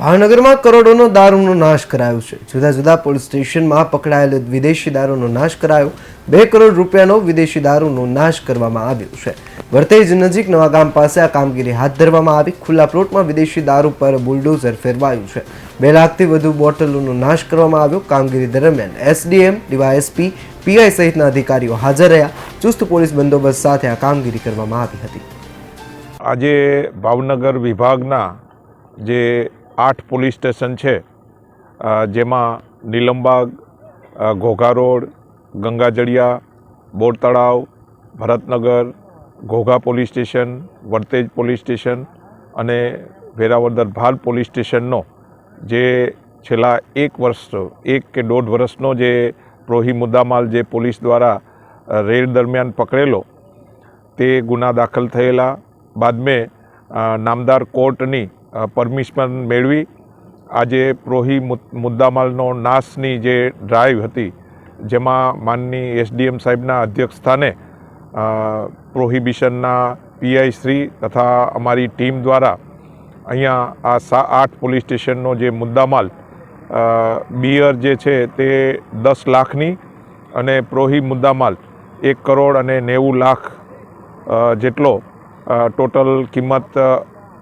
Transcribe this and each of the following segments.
ભાવનગરમાં કરોડોનો દારૂનો નાશ કરાયો છે. જુદા જુદા પોલીસ સ્ટેશનમાં પકડાયેલ વિદેશી દારૂનો નાશ કરાયો. બે કરોડ રૂપિયાનો વિદેશી દારૂનો નાશ કરવામાં આવ્યો છે. વર્તેજ નજીક નવા ગામ પાસે આ કામગીરી હાથ ધરવામાં આવી. ખુલ્લા પ્લોટમાં વિદેશી દારૂ પર બુલડોઝર ફેરવાયું છે. બે લાખથી વધુ બોટલોનો નાશ કરવામાં આવ્યો. કામગીરી દરમિયાન એસડીએમ, ડીવાયએસપી, પીઆઈ સહિતના અધિકારીઓ હાજર રહ્યા. ચુસ્ત પોલીસ બંદોબસ્ત સાથે આ કામગીરી કરવામાં આવી હતી. આજે ભાવનગર વિભાગના જે આઠ પોલીસ સ્ટેશન છે. જેમાં Nilambag Ghogha road, Gangajaliya Bor Talav Bharatnagar, Ghogha police station, Vartej police station અને વેરાવદર ભાલ પોલીસ સ્ટેશનનો જે છેલ્લા એક વર્ષ એક કે દોઢ વર્ષનો જે પ્રોહી મુદ્દામાલ જે પોલીસ દ્વારા રેડ દરમિયાન પકડેલો, તે ગુના દાખલ થયેલા. બાદ મેં નામદાર કોર્ટની પરમિશન મેળવી. આજે પ્રોહી મુદ- મુદ્દામાલનો નાશની જે ડ્રાઈવ હતી, જેમાં માનની એસડીએમ સાહેબના અધ્યક્ષ સ્થાને પ્રોહિબિશનના પીઆઈ શ્રી તથા અમારી ટીમ દ્વારા અહીંયા આ સા, આઠ પોલીસ સ્ટેશનનો જે મુદ્દામાલ બિયર જે છે તે દસ લાખની અને પ્રોહી મુદ્દામાલ એક કરોડ અને નેવું લાખ જેટલો ટોટલ કિંમત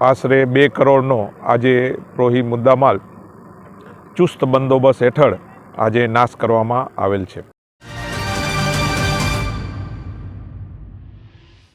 આશરે બે કરોડનો આજે પ્રોહી મુદ્દામાલ ચુસ્ત બંદોબસ્ત હેઠળ આજે નાશ કરવામાં આવેલ છે.